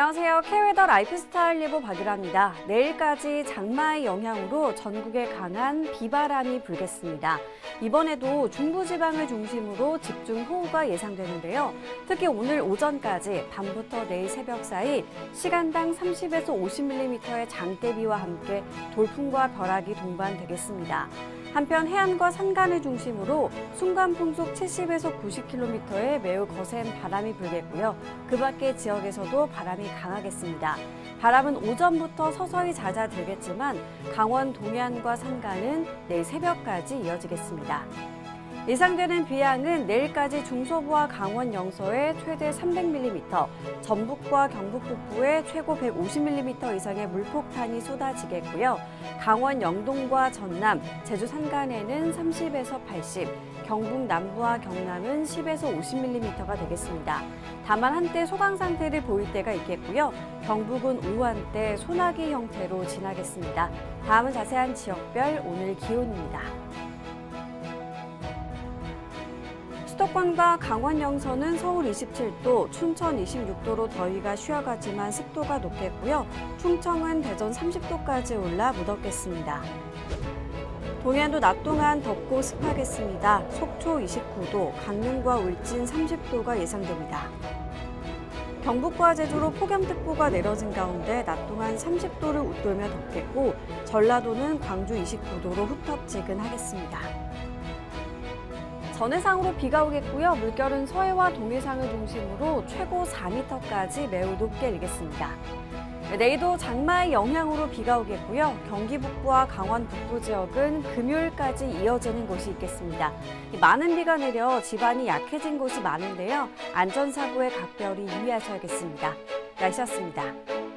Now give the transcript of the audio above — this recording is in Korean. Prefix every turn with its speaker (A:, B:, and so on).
A: 안녕하세요. 캐웨더 라이프스타일 예보 박유라입니다. 내일까지 장마의 영향으로 전국에 강한 비바람이 불겠습니다. 이번에도 중부지방을 중심으로 집중호우가 예상되는데요. 특히 오늘 오전까지 밤부터 내일 새벽 사이 시간당 30에서 50mm의 장대비와 함께 돌풍과 벼락이 동반되겠습니다. 한편 해안과 산간을 중심으로 순간 풍속 70에서 90km의 매우 거센 바람이 불겠고요. 그 밖의 지역에서도 바람이 강하겠습니다. 바람은 오전부터 서서히 잦아들겠지만 강원 동해안과 산간은 내일 새벽까지 이어지겠습니다. 예상되는 비양은 내일까지 중서부와 강원 영서에 최대 300mm, 전북과 경북 북부에 최고 150mm 이상의 물폭탄이 쏟아지겠고요. 강원 영동과 전남, 제주 산간에는 30에서 80, 경북 남부와 경남은 10에서 50mm가 되겠습니다. 다만 한때 소강 상태를 보일 때가 있겠고요. 경북은 오후 한때 소나기 형태로 지나겠습니다. 다음은 자세한 지역별 오늘 기온입니다. 수도권과 강원 영서는 서울 27도, 춘천 26도로 더위가 쉬어가지만 습도가 높겠고요. 충청은 대전 30도까지 올라 무덥겠습니다. 동해안도 낮 동안 덥고 습하겠습니다. 속초 29도, 강릉과 울진 30도가 예상됩니다. 경북과 제주로 폭염특보가 내려진 가운데 낮 동안 30도를 웃돌며 덥겠고 전라도는 광주 29도로 후텁지근하겠습니다. 전해상으로 비가 오겠고요. 물결은 서해와 동해상을 중심으로 최고 4m까지 매우 높게 일겠습니다. 내일도 장마의 영향으로 비가 오겠고요. 경기 북부와 강원 북부 지역은 금요일까지 이어지는 곳이 있겠습니다. 많은 비가 내려 집안이 약해진 곳이 많은데요. 안전사고에 각별히 유의하셔야겠습니다. 날씨였습니다.